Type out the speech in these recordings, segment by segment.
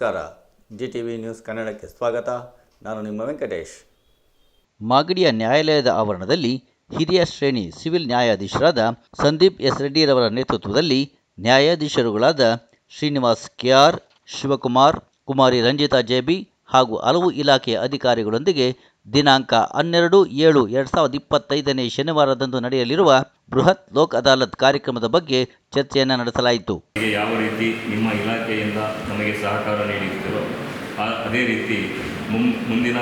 ನಮಸ್ಕಾರ. G T V news ಕನ್ನಡಕ್ಕೆ ಸ್ವಾಗತ. ನಾನು ನಿಮ್ಮ ವೆಂಕಟೇಶ್. ಮಾಗಡಿಯ ನ್ಯಾಯಾಲಯದ ಆವರಣದಲ್ಲಿ ಹಿರಿಯ ಶ್ರೇಣಿ ಸಿವಿಲ್ ನ್ಯಾಯಾಧೀಶರಾದ ಸಂದೀಪ್ ಎಸ್ ರೆಡ್ಡಿರವರ ನೇತೃತ್ವದಲ್ಲಿ ನ್ಯಾಯಾಧೀಶರುಗಳಾದ ಶ್ರೀನಿವಾಸ್ ಕೆಆರ್, ಶಿವಕುಮಾರ್, ಕುಮಾರಿ ರಂಜಿತಾ ಜೆಬಿ ಹಾಗೂ ಹಲವು ಇಲಾಖೆಯ ಅಧಿಕಾರಿಗಳೊಂದಿಗೆ ದಿನಾಂಕ ಹನ್ನೆರಡು ಏಳು ಎರಡು ಸಾವಿರದ ಇಪ್ಪತ್ತೈದನೇ ಶನಿವಾರದಂದು ನಡೆಯಲಿರುವ ಬೃಹತ್ ಲೋಕ್ ಅದಾಲತ್ ಕಾರ್ಯಕ್ರಮದ ಬಗ್ಗೆ ಚರ್ಚೆಯನ್ನು ನಡೆಸಲಾಯಿತು. ಯಾವ ರೀತಿ ನಿಮ್ಮ ಇಲಾಖೆಯಿಂದ ನಮಗೆ ಸಹಕಾರ ನೀಡಿದ್ದರೋ ಅದೇ ರೀತಿ ಮುಂದಿನ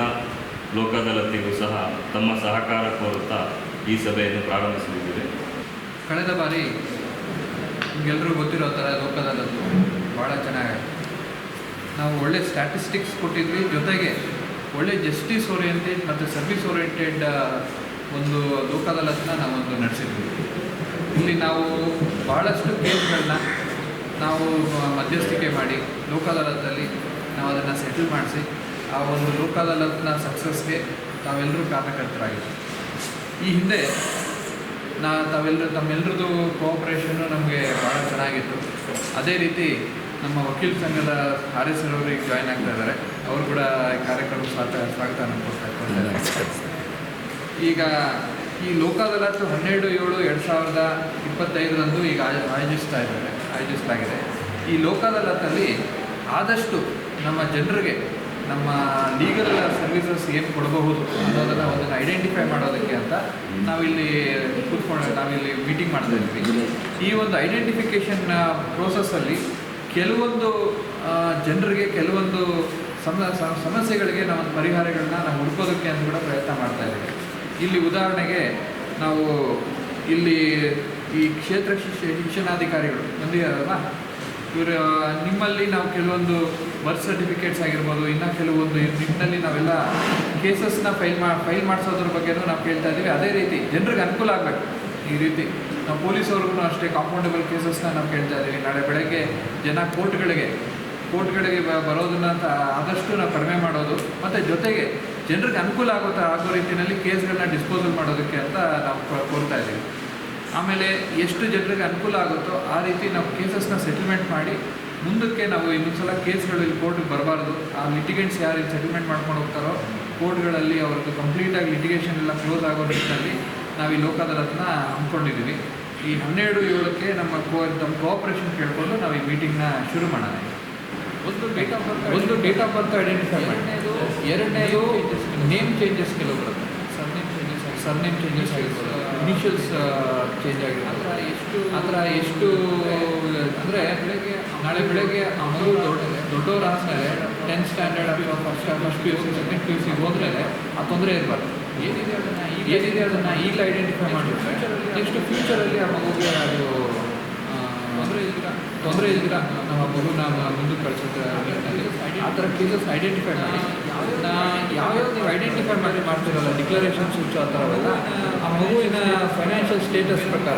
ಲೋಕ ಅದಾಲತ್ತಿಗೂ ಸಹ ತಮ್ಮ ಸಹಕಾರ ಕೋರುತ್ತಾ ಈ ಸಭೆಯನ್ನು ಪ್ರಾರಂಭಿಸಲಿದ್ದೇವೆ. ಕಳೆದ ಬಾರಿ ನಿಮಗೆಲ್ಲರೂ ಗೊತ್ತಿರೋ ಥರ ಲೋಕದಾಲತ್ತು ಭಾಳ ಚೆನ್ನಾಗಿ ನಾವು ಒಳ್ಳೆ ಸ್ಟ್ಯಾಟಿಸ್ಟಿಕ್ಸ್ ಕೊಟ್ಟಿದ್ವಿ ಜೊತೆಗೆ ಒಳ್ಳೆ ಜಸ್ಟಿಸ್ ಓರಿಯೆಂಟೆಡ್ ಮತ್ತು ಸರ್ವಿಸ್ ಓರಿಯೆಂಟೆಡ್ ಒಂದು ಲೋಕದಾಲತ್ನ ನಾವೊಂದು ನಡೆಸಿದ್ವಿ. ಇಲ್ಲಿ ನಾವು ಭಾಳಷ್ಟು ಕೇಸ್ಗಳನ್ನ ನಾವು ಮಧ್ಯಸ್ಥಿಕೆ ಮಾಡಿ ಲೋಕದಾಲತ್ತಲ್ಲಿ ನಾವು ಅದನ್ನು ಸೆಟಲ್ ಮಾಡಿಸಿ ಆ ಒಂದು ಲೋಕದಾಲತ್ನ ಸಕ್ಸಸ್ಗೆ ತಾವೆಲ್ಲರೂ ಕಾರಣಕರ್ತರಾಗಿದ್ದೀವಿ ಈ ಹಿಂದೆ ನಾ ತಾವೆಲ್ಲರೂ ತಮ್ಮೆಲ್ಲರದ್ದು ಕೋಆಪ್ರೇಷನ್ನು ನಮಗೆ ಭಾಳ ಚೆನ್ನಾಗಿತ್ತು. ಅದೇ ರೀತಿ ನಮ್ಮ ವಕೀಲ ಸಂಘದ ಆರ್ ಎಸ್ ಜಾಯ್ನ್ ಆಗ್ತಾ ಇದ್ದಾರೆ. ಅವರು ಕೂಡ ಕಾರ್ಯಕ್ರಮ ಸ್ವಾಗತ ಸ್ವಾಗತ ಈಗ ಈ ಲೋಕ ಅದಾಲತ್ತು ಹನ್ನೆರಡು, ಏಳು, ಎರಡು ಸಾವಿರದ ಇಪ್ಪತ್ತೈದರಂದು ಈಗ ಆಯ- ಆಯೋಜಿಸ್ತಾ ಇದ್ದಾರೆ, ಆಯೋಜಿಸಲಾಗಿದೆ. ಈ ಲೋಕ ಅದಾಲತ್ತಲ್ಲಿ ಆದಷ್ಟು ನಮ್ಮ ಜನರಿಗೆ ನಮ್ಮ ಲೀಗಲ್ ಸರ್ವಿಸಸ್ ಏನು ಕೊಡಬಹುದು ಅನ್ನೋದನ್ನು ಅದನ್ನು ಐಡೆಂಟಿಫೈ ಮಾಡೋದಕ್ಕೆ ಅಂತ ನಾವಿಲ್ಲಿ ಕೂತ್ಕೊಂಡು, ನಾವಿಲ್ಲಿ ಮೀಟಿಂಗ್ ಮಾಡ್ತಾ ಇದ್ವಿ. ಈ ಒಂದು ಐಡೆಂಟಿಫಿಕೇಷನ್ ಪ್ರೋಸೆಸ್ಸಲ್ಲಿ ಕೆಲವೊಂದು ಜನರಿಗೆ ಕೆಲವೊಂದು ಸಮ ಸಮ- ಸಮಸ್ಯೆಗಳಿಗೆ ನಾವು ಒಂದು ಪರಿಹಾರಗಳನ್ನ ನಾವು ಹುಡ್ಕೋದಕ್ಕೆ ಅಂತ ಕೂಡ ಪ್ರಯತ್ನ ಮಾಡ್ತಾ ಇದ್ದೀವಿ. ಇಲ್ಲಿ ಉದಾಹರಣೆಗೆ ನಾವು ಇಲ್ಲಿ ಈ ಕ್ಷೇತ್ರ ಶಿಕ್ಷ ಶಿಕ್ಷಣಾಧಿಕಾರಿಗಳು ಬಂದಿದ್ದಾರಲ್ಲ ಇವರು ನಿಮ್ಮಲ್ಲಿ ನಾವು ಕೆಲವೊಂದು ಬರ್ತ್ ಸರ್ಟಿಫಿಕೇಟ್ಸ್ ಆಗಿರ್ಬೋದು, ಇನ್ನೂ ಕೆಲವೊಂದು ನಿಟ್ಟಿನಲ್ಲಿ ನಾವೆಲ್ಲ ಕೇಸಸ್ನ ಫೈಲ್ ಮಾ ಫೈಲ್ ಮಾಡಿಸೋದ್ರ ಬಗ್ಗೆನೂ ನಾವು ಕೇಳ್ತಾ ಇದ್ದೀವಿ. ಅದೇ ರೀತಿ ಜನರಿಗೆ ಅನುಕೂಲ ಆಗಬೇಕು. ಈ ರೀತಿ ನಾವು ಪೊಲೀಸವ್ರಿಗೂ ಅಷ್ಟೇ ಕಾಂಪೌಂಡೇಬಲ್ ಕೇಸಸ್ನ ನಾವು ಕೇಳ್ತಾ ಇದ್ದೀವಿ. ನಾಳೆ ಬೆಳಗ್ಗೆ ಜನ ಕೋರ್ಟ್ಗಳಿಗೆ ಕೋರ್ಟ್ಗಳಿಗೆ ಬರೋದನ್ನ ಅಂತ ಆದಷ್ಟು ನಾವು ಕಡಿಮೆ ಮಾಡೋದು. ಮತ್ತು ಜೊತೆಗೆ ಜನರಿಗೆ ಅನುಕೂಲ ಆಗುತ್ತಾ ಆಗೋ ರೀತಿಯಲ್ಲಿ ಕೇಸ್ಗಳನ್ನ ಡಿಸ್ಪೋಸಲ್ ಮಾಡೋದಕ್ಕೆ ಅಂತ ನಾವು ಕೋರ್ತಾ ಇದ್ದೀವಿ. ಆಮೇಲೆ ಎಷ್ಟು ಜನರಿಗೆ ಅನುಕೂಲ ಆಗುತ್ತೋ ಆ ರೀತಿ ನಾವು ಕೇಸಸ್ನ ಸೆಟಲ್ಮೆಂಟ್ ಮಾಡಿ ಮುಂದಕ್ಕೆ ನಾವು ಇನ್ನೊಂದು ಸಲ ಕೇಸ್ಗಳು ಇಲ್ಲಿ ಕೋರ್ಟ್ಗೆ ಬರಬಾರ್ದು. ಆ ಲಿಟಿಗೇಟ್ಸ್ ಯಾರು ಇಲ್ಲಿ ಸೆಟಲ್ಮೆಂಟ್ ಮಾಡ್ಕೊಂಡು ಹೋಗ್ತಾರೋ ಕೋರ್ಟ್ಗಳಲ್ಲಿ ಅವ್ರದ್ದು ಕಂಪ್ಲೀಟಾಗಿ ಲಿಟಿಗೇಷನ್ ಎಲ್ಲ ಕ್ಲೋಸ್ ಆಗೋ ರೀತಿಯಲ್ಲಿ ನಾವು ಈ ಲೋಕ ಅದಾಲತ್ನ ಹಮ್ಮಿಕೊಂಡಿದ್ದೀವಿ. ಈ ಹನ್ನೆರಡು ಏಳಕ್ಕೆ ನಮ್ಮ ಕೋ ನಮ್ಮ ಕೋಆಪ್ರೇಷನ್ ಕೇಳಿಕೊಂಡು ನಾವು ಈ ಮೀಟಿಂಗ್ನ ಶುರು ಮಾಡೋಣ. ಒಂದು ಡೇಟ್ ಆಫ್ ಬರ್ತ್ ಒಂದು ಡೇಟ್ ಆಫ್ ಬರ್ತ್ ಐಡೆಂಟಿಫೈ ಮಾಡಿ ಎರಡನೇದು ನೇಮ್ ಚೇಂಜಸ್ ಕೆಲವು ಬರುತ್ತೆ. ಸರ್ನೇಮ್ ಚೇಂಜಸ್ ಸರ್ನೇಮ್ ಚೇಂಜಸ್ ಆಗಿರ್ಬೋದು. ಇನಿಷಿಯಲ್ಸ್ ಚೇಂಜ್ ಆಗಿರ್ಬೋದು. ಎಷ್ಟು ಆ ಥರ ಎಷ್ಟು ಅಂದರೆ ಬೆಳಗ್ಗೆ ನಾಳೆ ಬೆಳಗ್ಗೆ ಆ ಮಗು ದೊಡ್ಡ ದೊಡ್ಡವ್ರು ಆದಮೇಲೆ ಟೆಂತ್ ಸ್ಟ್ಯಾಂಡರ್ಡ್ ಅಥವಾ first first P U C second P U ಸಿಗೆ ಹೋದ್ಮೇಲೆ ಆ ತೊಂದರೆ ಇರಬಾರ್ದು. ಏನಿದೆ ಅದನ್ನು ಏನಿದೆ ಅದನ್ನು ಈಗಲೇ ಐಡೆಂಟಿಫೈ ಮಾಡಿದ್ರೆ ನೆಕ್ಸ್ಟ್ ಫ್ಯೂಚರಲ್ಲಿ ಆ ಮಗುಗೆ ಅದು ತೊಂದರೆ ಇಲ್ದಿರ? ತೊಂದರೆ ಇಲ್ದಿರ ನಮ್ಮ ಮಗು ಮಗುನ ಮುಂದಕ್ಕೆ ನಿಟ್ಟಿನಲ್ಲಿ ಆ ಥರ ಕೇಸಸ್ ಐಡೆಂಟಿಫೈ ಮಾಡಿ. ಯಾವ್ಯಾವ ನೀವು ಐಡೆಂಟಿಫೈ ಮಾಡಿ ಮಾಡ್ತಿರಲ್ಲ ಡಿಕ್ಲರೇಷನ್ ಸ್ವಿಚ್ ಆ ಥರವೆಲ್ಲ ಆ ಮಗುವಿನ ಫೈನಾನ್ಷಿಯಲ್ ಸ್ಟೇಟಸ್ ಪ್ರಕಾರ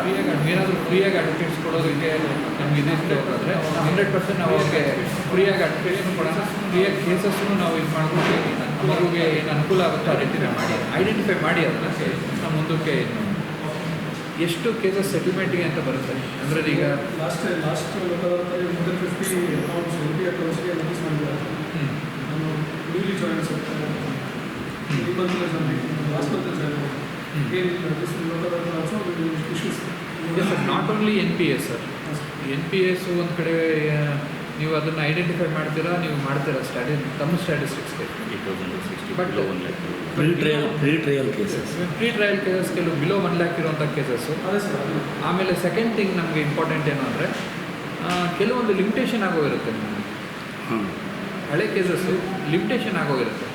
ಏನಾದರೂ ಫ್ರೀಯಾಗಿ ಅಡ್ವೊಕೇಟ್ಸ್ ಕೊಡೋದಕ್ಕೆ ನಮ್ಗೆ ಇದಿತ್ತು ಅಂತಂದರೆ ಹಂಡ್ರೆಡ್ ಪರ್ಸೆಂಟ್ ನಾವು ಅವ್ರಿಗೆ ಫ್ರೀಯಾಗಿ ಅಡ್ವೊಕೇಟ್ಸ್ನು ಕೊಡೋಣ. ಫ್ರೀಯಾಗಿ ಕೇಸಸ್ನು ನಾವು ಇದು ಮಾಡ್ಕೊಂಡು ಆ ಮಗುಗೆ ಏನು ಅನುಕೂಲ ಆಗುತ್ತೋ ಐಡೆಂಟಿಫೈ ಮಾಡಿ ಐಡೆಂಟಿಫೈ ಮಾಡಿ ಅದನ್ನ ನಾವು ಮುಂದಕ್ಕೆ. ಎಷ್ಟು ಕೇಸಸ್ ಸೆಟಲ್ಮೆಂಟಿಗೆ ಅಂತ ಬರುತ್ತೆ? ಅಂದರೆ ಈಗ ಲಾಸ್ಟ್ ಲಾಸ್ಟ್ ಮುಂದೆ ಫಿಫ್ಟಿ ಅಕೌಂಟ್ಸ್ ಎಲ್ ಪಿ ಅಕೌಂಟ್ಸ್ಗೆ ನೋಟಿಸ್ ಮಾಡಿದ್ದಾರೆ. ನಾನು ನ್ಯೂಲಿ ಜಾಯಿನ್ಸ್ ಇಪ್ಪತ್ತು last month join issues not only N P S sir N P S ಒಂದು ಕಡೆ ನೀವು ಅದನ್ನು ಐಡೆಂಟಿಫೈ ಮಾಡ್ತೀರಾ ನೀವು ಮಾಡ್ತೀರಾ ಸ್ಟ್ಯಾಟಿ ತಮ್ಮ ಸ್ಟ್ಯಾಟಿಸ್ಟಿಕ್ಸ್ಗೆ but pre trial pre trial cases pre trial cases ಕೆಲವು ಬಿಲೋ ಒನ್ ಲ್ಯಾಕ್ ಇರುವಂಥ ಕೇಸಸ್ಸು ಅದೇ ಸರ್ ಆಮೇಲೆ ಸೆಕೆಂಡ್ ಥಿಂಗ್ ನಮಗೆ ಇಂಪಾರ್ಟೆಂಟ್ ಏನು ಅಂದರೆ ಕೆಲವೊಂದು ಲಿಮಿಟೇಷನ್ ಆಗೋಗಿರುತ್ತೆ ನಿಮಗೆ ಹಾಂ ಹಳೆ ಕೇಸಸ್ಸು ಲಿಮಿಟೇಷನ್ ಆಗೋಗಿರುತ್ತೆ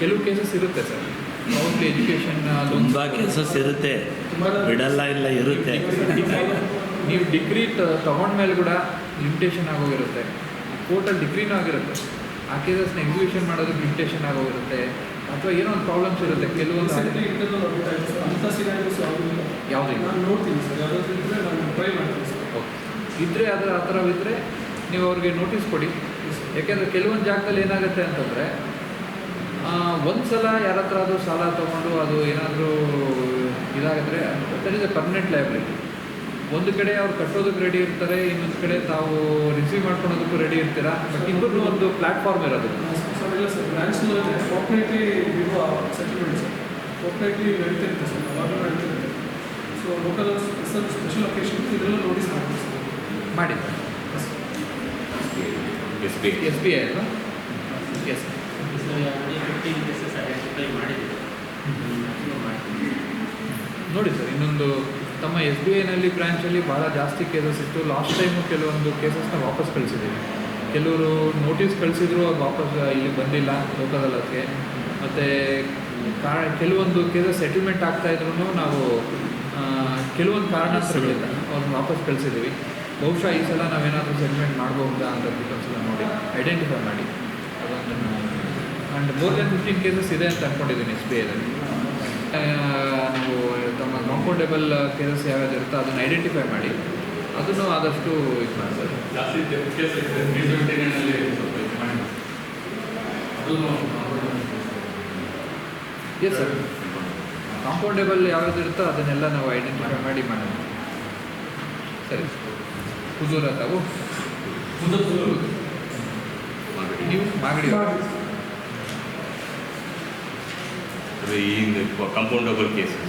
ಕೆಲವು ಕೇಸಸ್ ಇರುತ್ತೆ ಸರ್ ಎಜುಕೇಷನ್ ತುಂಬ ಕೆಲಸ ಇರುತ್ತೆ. ಬಿಡಲ್ಲ ಇಲ್ಲ ಇರುತ್ತೆ. ನೀವು ಡಿಗ್ರಿ ತಗೊಂಡ್ಮೇಲೆ ಕೂಡ ಲಿಮಿಟೇಷನ್ ಆಗೋಗಿರುತ್ತೆ. ಕೋರ್ಟಲ್ಲಿ ಡಿಗ್ರಿನೂ ಆಗಿರುತ್ತೆ. ಆ ಕೇಸಸ್ನ ಎಕ್ಸಿಕ್ಯೂಷನ್ ಮಾಡೋದಕ್ಕೆ ಲಿಮಿಟೇಷನ್ ಆಗೋಗಿರುತ್ತೆ. ಅಥವಾ ಏನೋ ಒಂದು ಪ್ರಾಬ್ಲಮ್ಸ್ ಇರುತ್ತೆ ಕೆಲವೊಂದು ಯಾವುದೇ ನೋಡ್ತೀನಿ ಸರ್. ಯಾವುದಾದ್ರು ಇದ್ದರೆ ಅದರ ಆ ಥರ ಇದ್ದರೆ ನೀವು ಅವ್ರಿಗೆ ನೋಟಿಸ್ ಕೊಡಿ. ಯಾಕೆಂದರೆ ಕೆಲವೊಂದು ಜಾಗದಲ್ಲಿ ಏನಾಗುತ್ತೆ ಅಂತಂದರೆ ಒಂದು ಸಲ ಯಾರ ಹತ್ರ ಅದು ಸಾಲ ತೊಗೊಂಡು ಅದು ಏನಾದರೂ ಇದಾಗಿದ್ರೆ that is a permanent liability ಒಂದು ಕಡೆ ಅವ್ರು ಕಟ್ಟೋದಕ್ಕೆ ರೆಡಿ ಇರ್ತಾರೆ ಇನ್ನೊಂದು ಕಡೆ ತಾವು ರಿಸೀವ್ ಮಾಡ್ಕೊಳೋದಕ್ಕೂ ರೆಡಿ ಇರ್ತೀರಾ? ಬಟ್ ಇಬ್ಬರು ಒಂದು ಪ್ಲಾಟ್ಫಾರ್ಮ್ ಇರೋದು. ಸರ್ ಇಲ್ಲ ಸರ್ ಬ್ರಾಂಚ್ನಲ್ಲೇ ಫೋರ್ಟ್ನೈಟ್ಲಿ ಇರುವ ಸೆಟಲ್ಮೆಂಟ್ ಸರ್ ಫೋರ್ಟ್ನೈಟ್ಲಿ ನಡೀತಿರುತ್ತೆ ಸರ್ ಯಾವಾಗಲೂ ನಡೀತಿರುತ್ತೆ so local sir special occasion ಇದೆಲ್ಲ ನೋಟಿಸ್ ಮಾಡ್ತೀವಿ ಸರ್ ಮಾಡಿ S B S B I ಅಲ್ವಾ? ಎಸ್ ನೋಡಿ ಸರ್, ಇನ್ನೊಂದು ತಮ್ಮ ಎಸ್ ಬಿ ಐನಲ್ಲಿ ಬ್ರಾಂಚಲ್ಲಿ ಭಾಳ ಜಾಸ್ತಿ ಕೇಸಸ್ ಇತ್ತು. ಲಾಸ್ಟ್ ಟೈಮು ಕೆಲವೊಂದು ಕೇಸಸ್ನ ವಾಪಸ್ ಕಳಿಸಿದ್ದೀವಿ. ಕೆಲವರು ನೋಟಿಸ್ ಕಳಿಸಿದ್ರು, ಅದು ವಾಪಸ್ ಇಲ್ಲಿ ಬಂದಿಲ್ಲ ಲೋಕದಲ್ಲಕ್ಕೆ ಮತ್ತು ಕಾರಣ ಕೆಲವೊಂದು ಕೇಸಸ್ ಸೆಟಲ್ಮೆಂಟ್ ಆಗ್ತಾ ಇದ್ರು ನಾವು ಕೆಲವೊಂದು ಕಾರಣಗಳಿಂದ ಅವ್ರನ್ನ ವಾಪಸ್ ಕಳಿಸಿದ್ದೀವಿ. ಬಹುಶಃ ಈ ಸಲ ನಾವೇನಾದರೂ ಸೆಟಲ್ಮೆಂಟ್ ಮಾಡ್ಬೋದಾ ಅಂತ ಒಂದ್ಸಲ ನೋಡಿ ಐಡೆಂಟಿಫೈ ಮಾಡಿ. ಅದೊಂದನ್ನು and more than fifteen cases ಇದೆ ಅಂತ ಅಂದ್ಕೊಂಡಿದ್ದೀನಿ ಎಸ್ ಬಿ ಐದಲ್ಲಿ ನಾವು ತಮ್ಮ ಕಂಫರ್ಟೇಬಲ್ ಕೇಸಸ್ ಯಾವ್ಯಾವ್ದು ಇರುತ್ತೋ ಅದನ್ನು ಐಡೆಂಟಿಫೈ ಮಾಡಿ. ಅದನ್ನು ಆದಷ್ಟು ಇದು ಸರ್ ಜಾಸ್ತಿ ಕೇಸ್ ಇದೆ ತ್ರೀ ಸೆವೆಂಟಿ ನೈನಲ್ಲಿ ಸ್ವಲ್ಪ ಇದು ಮಾಡಿ. ಅದನ್ನು ಎಸ್ ಸರ್ ಕಂಫರ್ಟೇಬಲ್ ಯಾವ್ದು ಇರುತ್ತೋ ಅದನ್ನೆಲ್ಲ ನಾವು ಐಡೆಂಟಿಫೈ ಮಾಡಿ ಮಾಡೋಣ. ಸರಿ. ಹುಜೂರ ತಾವು ನೀವು ಮಾಗಡಿ. ಈ compoundable cases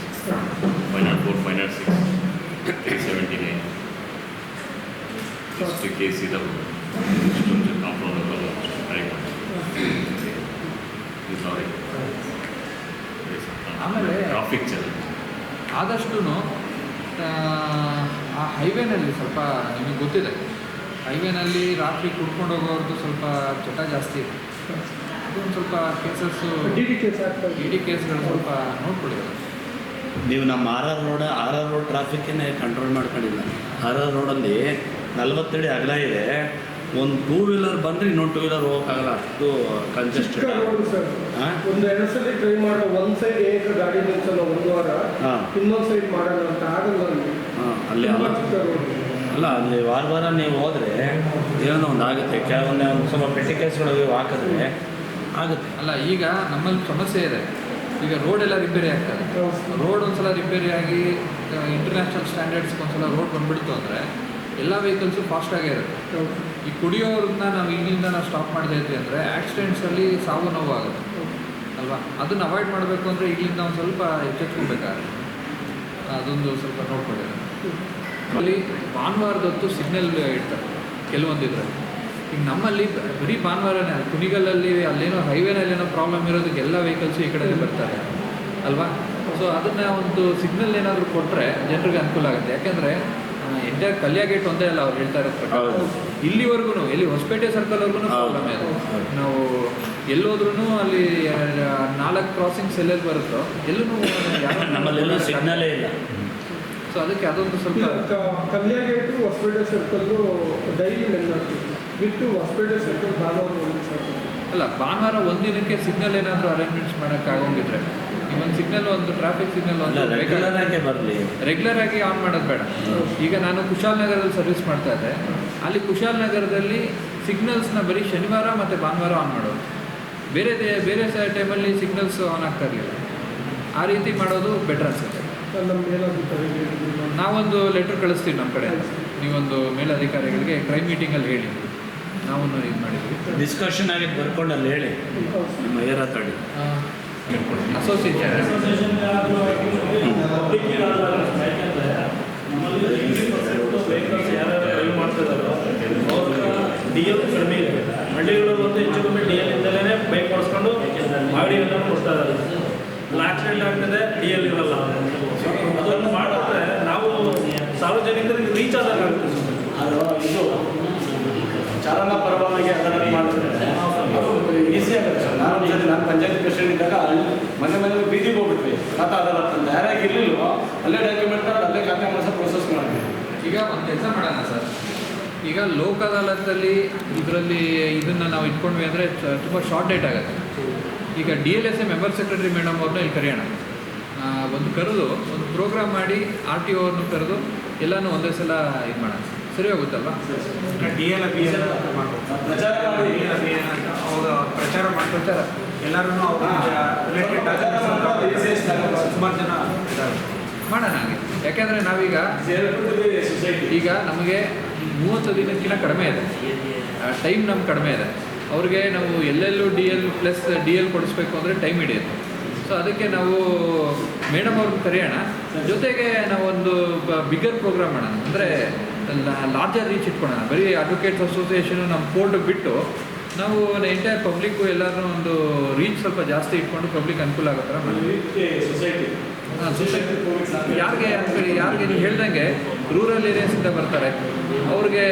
five naught four five naught six three seventy nine ಎಷ್ಟು ಕೇಸ್ ಇದಾವೆ ಇಷ್ಟೊಂದು ಕಾಂಪೌಂಡಬಲ್ ಟ್ರೈ ಮಾಡಿ ಸಾರಿ ಆಮೇಲೆ- ಟ್ರಾಫಿಕ್ ಚಾಲೆಂಜ್ ಆದಷ್ಟು ಆ ಹೈವೇನಲ್ಲಿ ಸ್ವಲ್ಪ ನಿಮಗೆ ಗೊತ್ತಿದೆ. ಹೈವೇನಲ್ಲಿ ರಾತ್ರಿ ಕುಡ್ಕೊಂಡು ಹೋಗೋರ್ದು ಸ್ವಲ್ಪ ಚಟ ಜಾಸ್ತಿ ಇದೆ. ಅದೊಂದು ಸ್ವಲ್ಪ ಕೇಸಸ್ಸು ಡಿ ಡಿ ಕೇಸ್ ಆಗ್ತದೆ ಇ ಡಿ ಕೇಸ್ಗಳು ಸ್ವಲ್ಪ ನೋಡ್ಕೊಳ್ಳಿ. ನೀವು ನಮ್ಮ R R road R R road ಟ್ರಾಫಿಕ್ಕನ್ನೇ control ಮಾಡ್ಕೊಂಡಿಲ್ಲ ಆರ್ ಆರ್ ರೋಡಲ್ಲಿ ನಲ್ವತ್ತಡಿ ಅಗಲ ಇದೆ. ಒಂದು ಟೂ ವೀಲರ್ ಬಂದ್ರೆ ಇನ್ನೊಂದು ಟೂ ವೀಲರ್ ಹೋಗೋಕ್ಕಾಗಲ್ಲ. ಅಷ್ಟು ಕನ್ಜೆಸ್ಟೆಡ್ ಕಂಜೆಸ್ಟೆಡ್ ಹಾಂ? ಒಂದು ಎರಡು ಸಲ ಟ್ರೈ ಮಾಡೋ ಒಂದು ಸೈಡ್ ಏಕ ಗಾಡಿ ನಿಲ್ಸಲ್ಲ ಒಂದು ವಾರ ಹಾಂ. ಇನ್ನೊಂದು ಸೈಡ್ ಮಾಡಲ್ಲ ಅಂತ ಆಗಲ್ಲ ಅಲ್ಲಿ. ಹಾಂ ಅಲ್ಲಿ ಅಲ್ಲ. ಅಲ್ಲ ಅಲ್ಲಿ ವಾರ ವಾರ ನೀವು ಹೋದರೆ ಏನೋ ಒಂದು ಆಗುತ್ತೆ. ಕೆಲವೊಂದೇ ಒಂದು ಸ್ವಲ್ಪ ಪೆಟ್ಟಿ ಕೇಸ್ಗಳು ಹಾಕಿದ್ರೆ ಆಗುತ್ತೆ. ಅಲ್ಲ, ಈಗ ನಮ್ಮಲ್ಲಿ ಸಮಸ್ಯೆ ಇದೆ. ಈಗ ರೋಡ್ ಎಲ್ಲ ರಿಪೇರಿ ಆಗ್ತದೆ. ರೋಡ್ ಒಂದ್ಸಲ ರಿಪೇರಿ ಆಗಿ ಇಂಟರ್ನ್ಯಾಷನಲ್ ಸ್ಟ್ಯಾಂಡರ್ಡ್ಸ್ ಒಂದ್ಸಲ ರೋಡ್ ಬಂದ್ಬಿಡ್ತು ಅಂದರೆ ಎಲ್ಲ ವೆಹಿಕಲ್ಸು ಫಾಸ್ಟಾಗೇ ಇರುತ್ತೆ. ಈ ಕುಡಿಯೋರನ್ನ ನಾವು ಇಲ್ಲಿಂದ ನಾವು ಸ್ಟಾಪ್ ಮಾಡ್ತಾ ಇದ್ವಿ ಅಂದರೆ ಆಕ್ಸಿಡೆಂಟ್ಸಲ್ಲಿ ಸಾವು ನೋವು ಆಗುತ್ತೆ. ಅಲ್ವಾ? ಅದನ್ನು ಅವಾಯ್ಡ್ ಮಾಡಬೇಕು ಅಂದರೆ ಇಲ್ಲಿಂದ ಒಂದು ಸ್ವಲ್ಪ ಎಚ್ಚೆತ್ಕೊಬೇಕಾಗುತ್ತೆ ಅದೊಂದು ಸ್ವಲ್ಪ ನೋಡ್ಕೊಳ್ಳಿ. ಅಲ್ಲಿ ಭಾನುವಾರದೊತ್ತು ಸಿಗ್ನಲ್ ಇಡ್ತಾರೆ ಕೆಲವೊಂದಿದ್ರೆ. ಈಗ ನಮ್ಮಲ್ಲಿ ಬರೀ ಭಾನುವಾರನೇ ಅಲ್ಲಿ ಕುಣಿಗಲಲ್ಲಿ ಅಲ್ಲೇನೋ ಹೈವೇನಲ್ಲಿ ಏನೋ ಪ್ರಾಬ್ಲಮ್ ಇರೋದಕ್ಕೆ ಎಲ್ಲ ವೆಹಿಕಲ್ಸು ಈ ಕಡೆ ಬರ್ತಾರೆ ಅಲ್ವಾ? ಸೊ ಅದನ್ನು ಒಂದು ಸಿಗ್ನಲ್ ಏನಾದರೂ ಕೊಟ್ಟರೆ ಜನರಿಗೆ ಅನುಕೂಲ ಆಗುತ್ತೆ. ಯಾಕೆಂದರೆ ಎಂಟೈರ್ ಕಲ್ಯಾ ಗೇಟ್ ಒಂದೇ ಅಲ್ಲ ಅವ್ರು ಹೇಳ್ತಾ ಇರೋದು ಪ್ರಕಾರ. ಇಲ್ಲಿವರೆಗೂ ಇಲ್ಲಿ ಹೊಸಪೇಟೆ ಸರ್ಕಲ್ವರೆಗೂ ಪ್ರಾಬ್ಲಮ್ ಇದೆ. ನಾವು ಎಲ್ಲೋದ್ರೂ ಅಲ್ಲಿ ನಾಲ್ಕು ಕ್ರಾಸಿಂಗ್ಸ್ ಎಲ್ಲೆಲ್ಲಿ ಬರುತ್ತೋ ಎಲ್ಲೂ ನಮ್ಮಲ್ಲೆಲ್ಲ ಸಿಗ್ನಲೇ ಇಲ್ಲ. ಸೊ ಅದಕ್ಕೆ ಅದೊಂದು ಸ್ವಲ್ಪ Kalyana gate Hosapete circle daily ಬಿಟ್ಟು ಹೊಸಪೇಟೆ ಸೆಂಟ್ರಲ್ ಭಾನುವಾರ ಅಲ್ಲ ಭಾನುವಾರ ಒಂದಿನಕ್ಕೆ ಸಿಗ್ನಲ್ ಏನಾದರೂ ಅರೇಂಜ್ಮೆಂಟ್ಸ್ ಮಾಡೋಕ್ಕಾಗೋಂಗಿದ್ರೆ ಈ ಒಂದು ಸಿಗ್ನಲ್ ಒಂದು ಟ್ರಾಫಿಕ್ ಸಿಗ್ನಲ್ ಒಂದು ರೆಗ್ಯುಲರ್ ಆಗಿ ಬರಲಿ. ರೆಗ್ಯುಲರ್ ಆಗಿ ಆನ್ ಮಾಡೋದು ಬೇಡ. ಈಗ ನಾನು ಕುಶಾಲನಗರದಲ್ಲಿ ಸರ್ವಿಸ್ ಮಾಡ್ತಾ ಇದ್ದೆ. ಅಲ್ಲಿ ಕುಶಾಲನಗರದಲ್ಲಿ ಸಿಗ್ನಲ್ಸ್ನ ಬರೀ ಶನಿವಾರ ಮತ್ತು ಭಾನುವಾರ ಆನ್ ಮಾಡೋದು. ಬೇರೆ ದೇ ಬೇರೆ ಟೈಮಲ್ಲಿ ಸಿಗ್ನಲ್ಸ್ ಆನ್ ಆಗ್ತಾ ಇರಲಿಲ್ಲ. ಆ ರೀತಿ ಮಾಡೋದು ಬೆಟರ್ ಅನ್ಸುತ್ತೆ. ನಾವೊಂದು ಲೆಟ್ರ್ ಕಳಿಸ್ತೀವಿ ನಮ್ಮ ಕಡೆ. ನೀವೊಂದು ಮೇಲಧಿಕಾರಿಗಳಿಗೆ ಕ್ರೈಮ್ ಮೀಟಿಂಗಲ್ಲಿ ಹೇಳಿ. ನಾವು ಇದು ಮಾಡಿದ್ವಿ. ಡಿಸ್ಕಷನ್ ಆಗಿ ಬರ್ಕೊಂಡು ಅಲ್ಲಿ ಹೇಳಿ. ನಿಮ್ಮ ಏರ ತಡಿ ಅಸೋಸಿಯೇಷನ್ ಡಿ ಎಲ್ ಕಡಿಮೆ ಇದೆ ಹಳ್ಳಿಗಳು ಮತ್ತು ಹೆಚ್ಚು ಕಮ್ಮಿ ಡಿ ಎಲ್ ಇಂದಲೇ ಬೈಕ್ ಓಡಿಸ್ಕೊಂಡು ಮಾಗಡಿಯೆಲ್ಲ ಕೊಡ್ತಾ ಇದ್ದಾರೆ ಲಾಕ್ಸೆಂಟ್ ಆಕ್ಸಿಡೆಂಟ್ ಆಗ್ತದೆ ಡಿ ಎಲ್ ಇರಲ್ಲ ಅದನ್ನು ಮಾಡಿದ್ರೆ ನಾವು ಸಾರ್ವಜನಿಕರಿಗೆ ರೀಚ್ ಆದಾಗ ಇದು ಚಾಲನಾ ಪರವಾನಗಿ ಅದನ್ನು ಮಾಡಿದ್ರೆ ಈಸಿ ಆಗುತ್ತೆ. ನಾನು ಒಂದ್ಸರಿ ನಾನು ಪಂಚಾಯತ್ ಪ್ರೆಸಿಡೆಂಟ್ ಇದ್ದಾಗ ಅಲ್ಲಿ ಮನೆ ಮನೆ ಬೀದಿಗೆ ಹೋಗ್ಬಿಟ್ವಿ. ಖಾತಾ ಅದಾಲತ್ ಅಂತ ಯಾರ್ಯಾಗ ಇರಲಿಲ್ಲ ಅಲ್ಲೇ ಡಾಕ್ಯುಮೆಂಟ್ ಅಲ್ಲೇ ಖಾತೆ ಮಾಡಿಸೋ ಪ್ರೊಸೆಸ್ ಮಾಡಿದ್ವಿ. ಈಗ ಒಂದು ಕೆಲಸ ಮಾಡೋಣ ಸರ್. ಈಗ ಲೋಕ್ ಅದಾಲತ್ತಲ್ಲಿ ಇದರಲ್ಲಿ ಇದನ್ನು ನಾವು ಇಟ್ಕೊಂಡ್ವಿ ಅಂದರೆ ತುಂಬ ಶಾರ್ಟ್ ಡೇಟ್ ಆಗುತ್ತೆ. ಈಗ D L S A member secretary madam ಅವ್ರನ್ನ ಇಲ್ಲಿ ಕರೆಯೋಣ. ಒಂದು ಕರೆದು, ಒಂದು ಪ್ರೋಗ್ರಾಮ್ ಮಾಡಿ ಆರ್ ಟಿ ಅವ್ರನ್ನ ಕರೆದು ಎಲ್ಲನೂ ಒಂದೇ ಸಲ ಇದು ಮಾಡೋಣ ಸರಿ ಹೋಗುತ್ತಲ್ವಾ? ಡಿ ಎಲ್ ಬಿ ಎಲ್ ಪ್ರಚಾರ ಮಾಡಿ. ಅವಾಗ ಪ್ರಚಾರ ಎಲ್ಲರೂ. ಸುಮಾರು ಜನ ಇದ್ದಾರೆ. ಮಾಡೋಣ ಹಾಗೆ. ಯಾಕೆಂದರೆ ನಾವೀಗ ಈಗ ನಮಗೆ ಮೂವತ್ತು ದಿನಕ್ಕಿಂತ ಕಡಿಮೆ ಇದೆ. ಟೈಮ್ ನಮ್ಗೆ ಕಡಿಮೆ ಇದೆ. ಅವ್ರಿಗೆ ನಾವು ಎಲ್ಲೆಲ್ಲೂ D L plus D L ಕೊಡಿಸ್ಬೇಕು ಅಂದರೆ ಟೈಮ್ ಹಿಡಿಯುತ್ತೆ. ಸೊ ಅದಕ್ಕೆ ನಾವು ಮೇಡಮ್ ಅವ್ರನ್ನ ಕರೆಯೋಣ. ಜೊತೆಗೆ ನಾವೊಂದು ಬಿಗ್ಗರ್ ಪ್ರೋಗ್ರಾಮ್ ಮಾಡೋಣ. ಅಂದರೆ ಲಾರ್ಜರ್ ರೀಚ್ ಇಟ್ಕೊಳ್ಳೋಣ ಬರೀ ಅಡ್ವೊಕೇಟ್ಸ್ ಅಸೋಸಿಯೇಷನು ನಮ್ಮ ಕೋರ್ಟ್ ಬಿಟ್ಟು ನಾವು ಎಂಟೈರ್ ಪಬ್ಲಿಕ್ಕು ಎಲ್ಲರೂ ಒಂದು ರೀಚ್ ಸ್ವಲ್ಪ ಜಾಸ್ತಿ ಇಟ್ಕೊಂಡು ಪಬ್ಲಿಕ್ ಅನುಕೂಲ ಆಗೋ ಥರ ಸೊಸೈಟಿ ಹಾಂ ಸೊಸೈಟಿ ಯಾರಿಗೆ ಯಾರಿಗೆ ನೀವು ಹೇಳ್ದಂಗೆ ರೂರಲ್ ಏರಿಯಾಸಿಂದ ಬರ್ತಾರೆ. ಅವ್ರಿಗೆ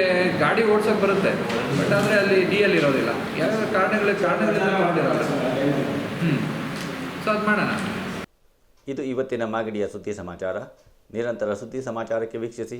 ಗಾಡಿ ಓಡ್ಸೋಕೆ ಬರುತ್ತೆ. ಬಟ್ ಆದರೆ ಅಲ್ಲಿ ಡಿ ಎಲ್ ಇರೋದಿಲ್ಲ. ಯಾವ ಕಾರಣಗಳ ಕಾರಣಗಳಿಂದ ತಗೊಂಡಿರಲ್ಲ ಹ್ಞೂ ಸೊ ಅದು ಮಾಡೋಣ. ಇದು ಇವತ್ತಿನ ಮಾಗಡಿಯ ಸುದ್ದಿ ಸಮಾಚಾರ. ನಿರಂತರ ಸುದ್ದಿ ಸಮಾಚಾರಕ್ಕೆ ವೀಕ್ಷಿಸಿ.